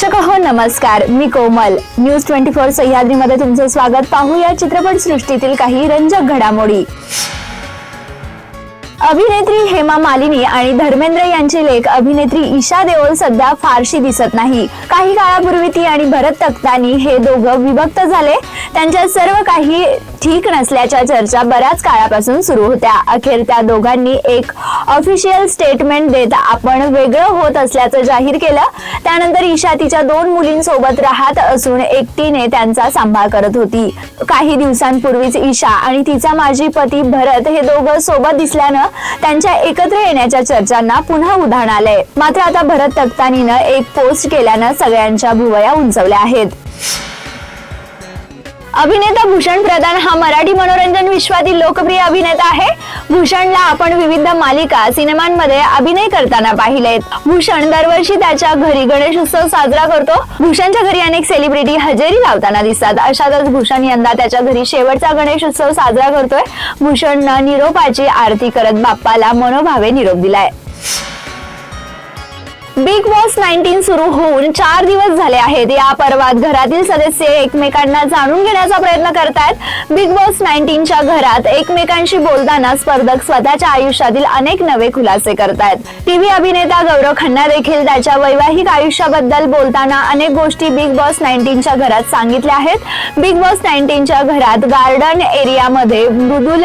प्रेक्षक हो नमस्कार. मी कोमल. न्यूज ट्वेंटी फोर सह्याद्रीमध्ये तुमचं स्वागत. पाहूया चित्रपट सृष्टीतील काही रंजक घडामोडी. अभिनेत्री हेमा मालिनी आणि धर्मेंद्र यांचे लेख अभिनेत्री ईशा देओल सध्या फारशी दिसत नाही. काही काळापूर्वी ती आणि भरत तक्तानी हे दोघं विभक्त झाले. त्यांच्या सर्व काही ठीक नसल्याच्या चर्चा बऱ्याच काळापासून सुरू होत्या. अखेर त्या दोघांनी एक ऑफिशियल स्टेटमेंट देत आपण वेगळं होत असल्याचं जाहीर केलं. त्यानंतर ईशा तिच्या दोन मुलींसोबत राहत असून एकटीने त्यांचा सांभाळ करत होती. काही दिवसांपूर्वीच ईशा आणि तिचा माजी पती भरत हे दोघं सोबत दिसल्यानं त्यांच्या एकत्र येण्याच्या चर्चांना पुन्हा उधाण आलंय. मात्र आता भरत तक्तानीनं एक पोस्ट केल्यानं सगळ्यांच्या भुवया उंचवल्या आहेत. अभिनेता भूषण प्रधान हा मराठी मनोरंजन विश्वातील लोकप्रिय अभिनेता आहे. भूषणला आपण विविध मालिका सिनेमांमध्ये अभिनय करताना पाहिलेत. भूषण दरवर्षी त्याच्या घरी गणेश उत्सव साजरा करतो. भूषणच्या घरी अनेक सेलिब्रिटी हजेरी लावताना दिसतात. अशातच भूषण यंदा त्याच्या घरी शेवटचा गणेश उत्सव साजरा करतोय. भूषणनं निरोपाची आरती करत बाप्पाला मनोभावे निरोप दिलाय. बिग बॉस नाईन्टीन सुरू होऊन चार दिवस झाले आहेत. या पर्वात घरातील सदस्य एकमेकांना जाणून घेण्याचा प्रयत्न करतात बिग बॉस नाईन्टीनच्या घरात एकमेकांशी बोलताना स्पर्धक स्वतःच्या आयुष्यातील अनेक नवे खुलासे करतात टीव्ही अभिनेता गौरव खन्ना देखील त्याच्या वैवाहिक आयुष्याबद्दल बोलताना अनेक गोष्टी बिग बॉस नाईन्टीनच्या घरात सांगितल्या आहेत. बिग बॉस नाईन्टीनच्या घरात गार्डन एरियामध्ये मृदुल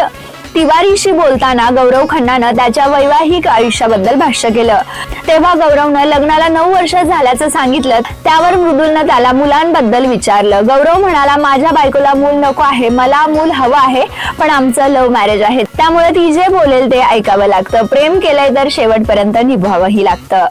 तिवारीशी बोलताना गौरव खन्नानं त्याच्या वैवाहिक आयुष्याबद्दल भाष्य केलं. तेव्हा गौरवनं लग्नाला नऊ वर्ष झाल्याचं सांगितलं. त्यावर मृदुलनं त्याला मुलांबद्दल विचारलं. गौरव म्हणाला माझ्या बायकोला मूल नको आहे. मला मूल हवं आहे पण आमचं लव्ह मॅरेज आहे. त्यामुळे ती जे बोलेल ते ऐकावं लागतं. प्रेम केलंय तर शेवटपर्यंत निभावंही लागतं.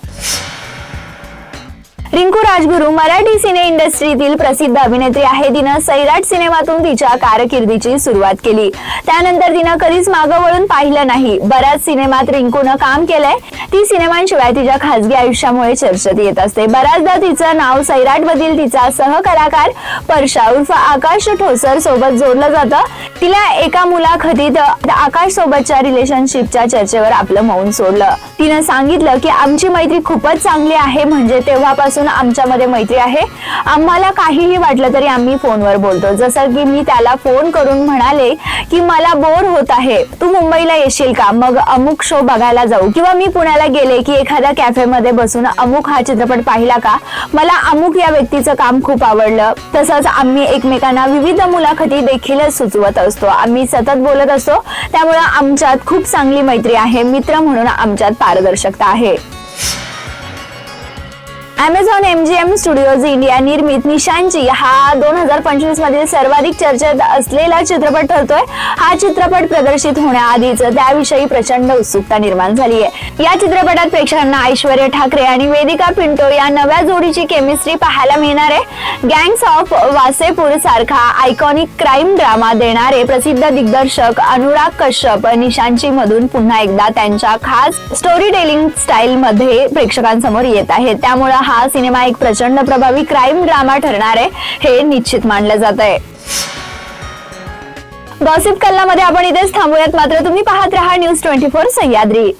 रिंकू राजगुरू मराठी सिने इंडस्ट्रीतील प्रसिद्ध अभिनेत्री आहे. तिनं सैराट सिनेमातून तिच्या कारकिर्दीची सुरुवात केली. त्यानंतर तिनं कधीच मागं वळून पाहिलं नाही. बऱ्याच सिनेमात रिंकूनं काम केलंय. ती सिनेमांशिवाय तिच्या खासगी आयुष्यामुळे चर्चेत येत असते. बऱ्याचदा तिचं नाव सैराट मधील तिचा सहकलाकार परशा उर्फ आकाश ठोसर सोबत जोडलं जातं. तिला एका मुलाखतीत आकाश सोबतच्या रिलेशनशिपच्या चर्चेवर आपलं मौन सोडलं. तिनं सांगितलं की आमची मैत्री खूपच चांगली आहे म्हणजे तेव्हापासून आमच्यामध्ये मैत्री आहे. आम्हाला काहीही वाटलं तरी आम्ही फोनवर बोलतो. जसं की मी त्याला फोन करून म्हणाले की मला बोर होत आहे. तू मुंबईला येशील का? मग अमुक शो बघायला जाऊ. किंवा मी पुण्याला गेले की एखाद्या कॅफेमध्ये बसून अमुक हा चित्रपट पाहिला का? मला अमुक या व्यक्तीचं काम खूप आवडलं. तसंच आम्ही एकमेकांना विविध मुलाखती देखील सुचवत असतो आम्ही सतत बोलत असतो. त्यामुळे आमच्यात खूप चांगली मैत्री आहे. मित्र म्हणून आमच्यात पारदर्शकता आहे. अमेझॉन एमजीएम स्टुडिओज इंडिया निर्मित निशांची हा दोन हजार पंचवीस मधील सर्वाधिक चर्चेत असलेला चित्रपट ठरतोय. हा चित्रपट प्रदर्शित होण्याआधीच त्याविषयी प्रचंड उत्सुकता निर्माण झाली आहे. या चित्रपटात प्रेक्षकांना ऐश्वर्या ठाकरे आणि वेदिका पिंटो या नव्या जोडीची केमिस्ट्री पाहायला मिळणार आहे. गँग्स ऑफ वासेपूर सारखा आयकॉनिक क्राईम ड्रामा देणारे प्रसिद्ध दिग्दर्शक अनुराग कश्यप निशांची मधून पुन्हा एकदा त्यांच्या खास स्टोरी टेलिंग स्टाईल मध्ये प्रेक्षकांसमोर येत आहेत. त्यामुळे हा सिनेमा एक प्रचंड प्रभावी क्राईम ड्रामा ठरणार आहे हे निश्चित मानलं जात आहे गॉसिप कल्लामध्ये आपण इथेच थांबूयात. मात्र तुम्ही पाहत राहा न्यूज ट्वेंटी फोर सह्याद्री.